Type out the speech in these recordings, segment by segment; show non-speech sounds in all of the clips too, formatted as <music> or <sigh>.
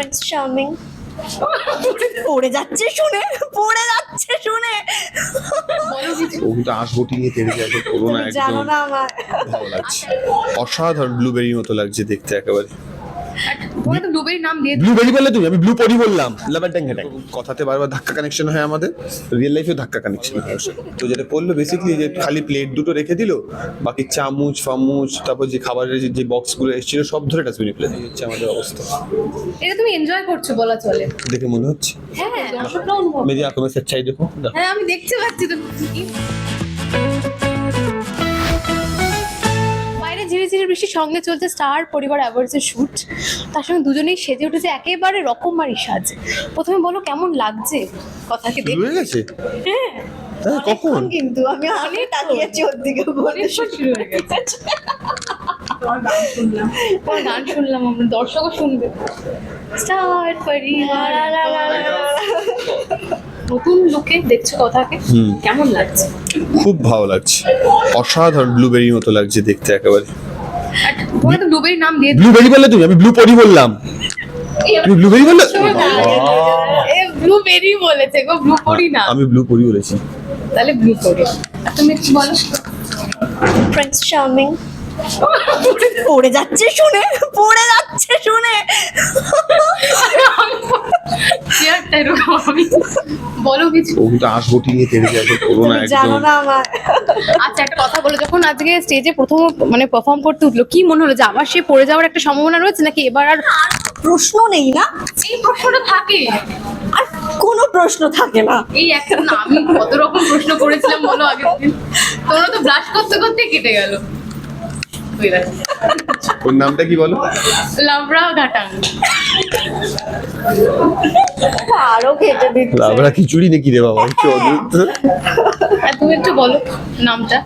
Prince charming পড়ে যাচ্ছে শুনে পড়ে যাচ্ছে শুনে। ও কিন্তু আঁশবটি নিয়ে তেড়ে যাবে করোনা তুমি জানো একদম না আমার। ভালো লাগছে। অসাধারণ ব্লুবেরি মতো লাগছে দেখতে একেবারে। তোমাকে তো ব্লুবেরি নাম দিয়ে ব্লুবেরি বললে তুমি আমি ব্লু পরি বললাম। লাভার ট্যাং কথাতে বারবার ধাক্কা কানেকশন হয় আমাদের রিয়েল লাইফেও ধাক্কা কানেকশন হয়। তো যেটা করল বেসিক্যালি যে খালি প্লেট দুটো রেখে দিল বাকি চামচ ফামুচ তারপর যে খাবারের যে বক্সগুলো এসেছিল সব ধরে ডাস্টবিনে ফেলে দিয়ে হচ্ছে আমাদের অবস্থা। এটা তুমি এনজয় করছ বলা চলে। দেখে মনে হচ্ছে? হ্যাঁ দেখো। হ্যাঁ আমি দেখতে পাচ্ছি তো। বৃষ্টির সঙ্গে চলছে স্টার পরিবার অ্যাওয়ার্ডসের শুট। তার সঙ্গে দুজনেই সেজে উঠেছে একেবারে রকমারি সাজে। প্রথমে বলো কেমন লাগছে কথাকে দেখে হয়ে গেছে? হ্যাঁ। কখন? কিন্তু আমি অনেক তাকিয়েছি ওর দিকে বলে। শুরু হয়ে গেছে। গান শুনলাম আমরা দর্শকও শুনবে। স্টার পরিবার নতুন লোকে দেখছ কথাকে? হুম। কেমন লাগছে? খুব ভালো লাগছে। অসাধারণ ব্লুবেরির মতো লাগছে দেখতে একেবারে। আর তো ব্লুবেরি নাম দিয়ে ব্লুবেরি বললে তুমি আমি ব্লু পরি বললাম। তুমি ব্লুবেরি বললে? ব্লুবেরি বলেছে গো ব্লু পড়ি না। আমি ব্লু পরি বলেছি। তাহলে ব্লু পরি তুমি একটু বলো। প্রিন্স চার্মিং পড়ে যাচ্ছে শুনে পড়ে যাচ্ছে শুনে। চেয়ারটা এরকম আমি বলো কিছু। ও কিন্তু আঁশবটি নিয়ে তেড়ে যাবে করোনা তুমি জানো না আমার। আচ্ছা একটা কথা বলো যখন আজকে স্টেজে প্রথম মানে পারফর্ম করতে উঠল কি মনে হলো যে আবার সে পড়ে যাওয়ার একটা সম্ভাবনা রয়েছে নাকি এবার আর প্রশ্ন নেই না। এই প্রশ্নটা থাকে। আর কোনো প্রশ্ন থাকে না। এই একটা না আমি কত রকম প্রশ্ন করেছিলাম বলো আগের দিন তোমরা তো ব্রাশ করতে করতে কেটে গেল। ওর নামটা কি বলো? লাবড়া ঘাটাং। আরও কেটে দিচ্ছে। লাবড়া খিচুড়ি নাকি রে বাবা? কি অদ্ভুত। তুমি একটু বলো নামটা।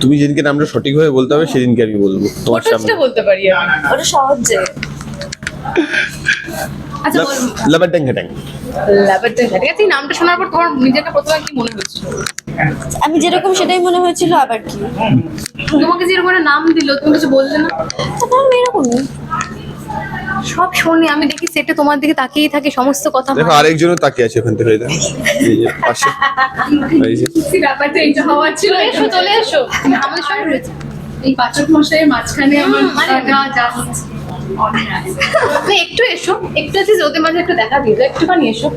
তুমি যেদিনকে নামটা সঠিকভাবে বলতে হবে সেদিনকে আমি বলব তোমার সামনে। বলতে পারি আমি। ওটা সহজ আচ্ছা বলো লাভার ট্যাং হ্যাটাং লাভেরটা ঠিক আছে এই নামটা শোনার পর তোমার নিজেকে প্রথমে কি মনে হচ্ছিল আমি যেরকম সেটাই মনে হয়েছিল আবার কি? তোমাকে যেরকম একটা নাম দিল তুমি কিছু বললে না? এরকমই। সব শুনি আমি দেখি সেটে তোমার দিকে তাকিয়েই থাকে সমস্ত কথা দেখো আরেকজনও তাকিয়ে আছে ওখান থেকে এই যে পাশে। এই যে। ব্যাপারটা এইটা হওয়ার ছিল? এসো চলে এসো। আমাদের সঙ্গে রয়েছে। এই পাচক মশাইয়ের মাঝখানে আমার মানে যা যা হচ্ছে <laughs> একটু এসো। একটু আছে ওদের মাঝে একটু দেখা দিয়ে দাও। একটুখানি এসো। <laughs>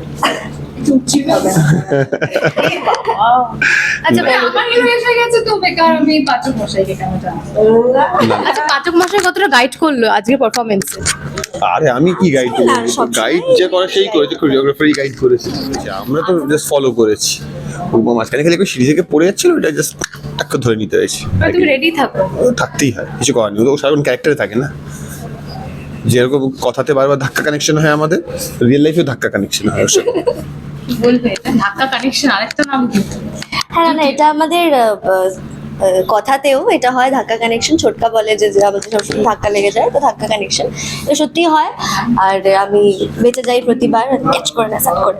আচ্ছা পাচক আচ্ছা পাচক মশাই কতটা গাইড করল আজকে পারফরমেন্সে আরে আমি কি গাইড করব? সব গাইড যে করে সেই করেছে কোরিওগ্রাফারই গাইড করেছে। আমরা তো জাস্ট ফলো করেছি। ও মাঝখানে খালি সিঁড়ি থেকে পড়ে যাচ্ছিল ওটা জাস্ট টাক্কা ধরে নিতে হয়েছে। তুমি রেডি থাকো। ও থাকতেই হয় কিছু করার নেই। ও সারাক্ষণ ক্যারেক্টারে থাকে না। যেরকম কথাতে বারবার ধাক্কা কানেকশন হয় আমাদের রিয়েল লাইফেও ধাক্কা কানেকশন হয় ওর সাথে। বলবে এটা? ধাক্কা কানেকশন আরেকটা নাম কিন্তু হ্যাঁ না এটা আমাদের কথাতেও এটা হয় ধাক্কা কানেকশন ছোটকা বলে যে যে আমাদের সবসময় ধাক্কা লেগে যায় তো ধাক্কা কানেকশন এটা সত্যি হয় আর আমি বেঁচে যাই প্রতিবার ক্যাচ করে না সাট করে।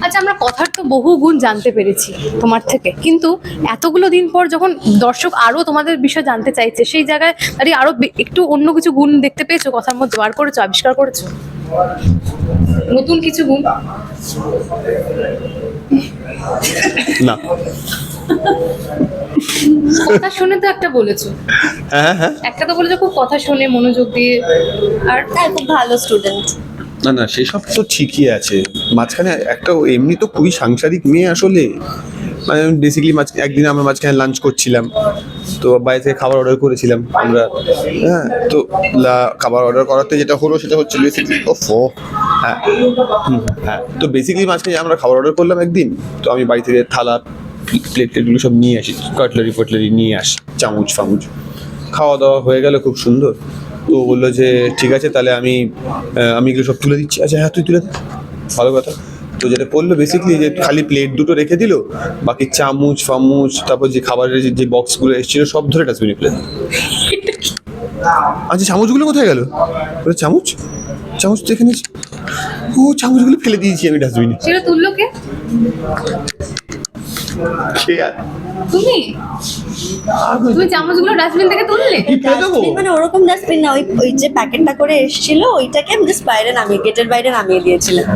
আচ্ছা আমরা কথার তো বহু গুণ জানতে পেরেছি তোমার থেকে। কিন্তু এতগুলো দিন পর যখন দর্শক আরও তোমাদের বিষয় জানতে চাইছে সেই জায়গায় দাঁড়িয়ে আরও বে- একটু অন্য কিছু গুণ দেখতে পেয়েছ? কথার মধ্যে বার করেছ আবিষ্কার করেছ? নতুন কিছু গুণ? না। কথা শুনে তো একটা বলেছ। হ্যাঁ হ্যাঁ। একটা তো বলেছ খুব কথা শুনে মনোযোগ দিয়ে। আর হ্যাঁ খুব ভালো স্টুডেন্ট না না, সেসব তো ঠিকই আছে। মাঝখানে একটা এমনি তো খুবই সাংসারিক মেয়ে আসলে। মানে বেসিক্যালি মাঝ একদিন আমরা মাঝখানে লাঞ্চ করছিলাম। তো বাইরে থেকে খাবার অর্ডার করেছিলাম আমরা। হ্যাঁ তো খাবার অর্ডার করাতে যেটা হলো সেটা হচ্ছে বেসিক্যালি ও ফো হ্যাঁ হ্যাঁ। তো বেসিক্যালি মাঝখানে আমরা খাবার অর্ডার করলাম একদিন। তো আমি বাড়ি থেকে থালা প্লেট টেটগুলো সব নিয়ে আসি। কাটলারি ফটলারি নিয়ে আসি চামচ ফামুচ খাওয়া দাওয়া হয়ে গেল খুব সুন্দর। তো বলল যে, ঠিক আছে, তাহলে আমি আমি এগুলো সব তুলে দিচ্ছি। আচ্ছা হ্যাঁ তুই তুলে ভালো কথা। তো যেটা করল বেসিকলি যে, খালি প্লেট দুটো রেখে দিল, বাকি চামচ, ফামুচ, তারপর যে খাবারের যে- বক্সগুলো এসেছিল, সব ধরে ডাস্টবিনে ফেলে আচ্ছা চামচগুলো কোথায় গেল? চামচ? চামচ তো এখানে ও, চামচগুলো ফেলে দিয়েছি আমি ডাস্টবিনে সেটা তুললো কে? তুমি? তুমি চামচগুলো ডাস্টবিন থেকে তুললে? মানে ওরকম ডাস্টবিন না ওই ওই যে প্যাকেটটা করে এসেছিল ওইটাকে আমি জাস্ট বাইরে নামিয়ে গেটের বাইরে নামিয়ে দিয়েছিলাম।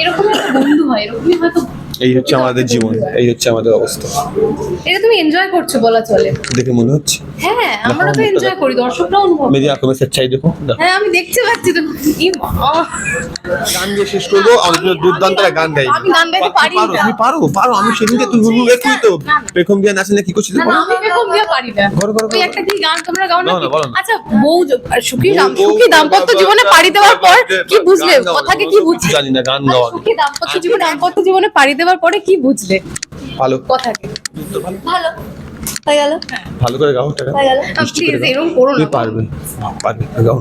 এরকম একটা বন্ধু হয় এরকমই হয়তো এই হচ্ছে আমাদের জীবন এই হচ্ছে আমাদের অবস্থা। এটা তুমি এনজয় করছ বলা চলে। দেখে মনে হচ্ছে? হ্যাঁ আমরা তো এনজয় করি দর্শকরাও অনুভব মেজি আক্রমের স্বেচ্ছাই দেখো। হ্যাঁ আমি দেখতে পাচ্ছি তো। ই মা। গান দিয়ে শেষ করব আমি তো দুর্দান্ত গান গাই আমি গান গাইতে পারি পারো না। তুমি পারো পারো আমি সেদিনকে তুমি গুনগুন দেখুই তো। না, না। পেখম দিয়ে নাচলে কি করছিলে না আমি এরকম দিয়ে পারি না। করো, ওই করো। একটা কি গান তোমরা গাও না কি? আচ্ছা বউ আর সুখী দাম বউ- সুখী দাম্পত্য জীবনে পাড়ি দেওয়ার পর কি বুঝলে? গান গাও না, কথা কি কি বুঝলে? জানি না গান গাওয়া সুখী দাম্পত্য জীবনে দাম্পত্য জীবনে পাড়ি দেওয়ার পরে কি বুঝলে? ভালো। কথাকে। ভালো। হয়ে গেল। ভালো করে গাও টাকা। হয়ে প্লিজ এরকম করো না। তুমি পারবে। পারবে গাও।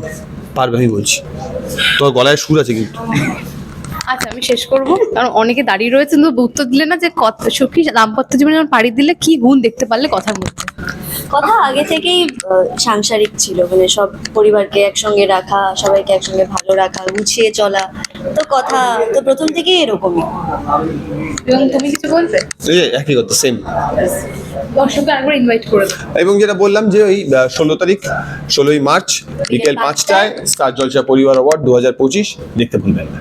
পারবে আমি বলছি। তোর গলায় সুর আছে কিন্তু। আচ্ছা আমি শেষ করব। কারণ অনেকে দাঁড়িয়ে রয়েছে কিন্তু উত্তর দিলে না যে কত সুখী দাম্পত্য জীবনে যখন পাড়ি দিলে কি গুণ দেখতে পারলে কথার মধ্যে? কথা আগে থেকেই সাংসারিক ছিল। মানে সব পরিবারকে একসঙ্গে রাখা সবাইকে একসঙ্গে ভালো রাখা গুছিয়ে চলা। তো কথা তো প্রথম থেকেই এরকমই। এবং তুমি কিছু বলবে? এই একই কথা সেম দর্শককে আরেকবার ইনভাইট করে এবং যেটা বললাম যে ওই ষোলো তারিখ ষোলোই মার্চ বিকেল পাঁচটায়। স্টার জলসা পরিবার অ্যাওয়ার্ড দু হাজার পঁচিশ দেখতে ভুলবেন না।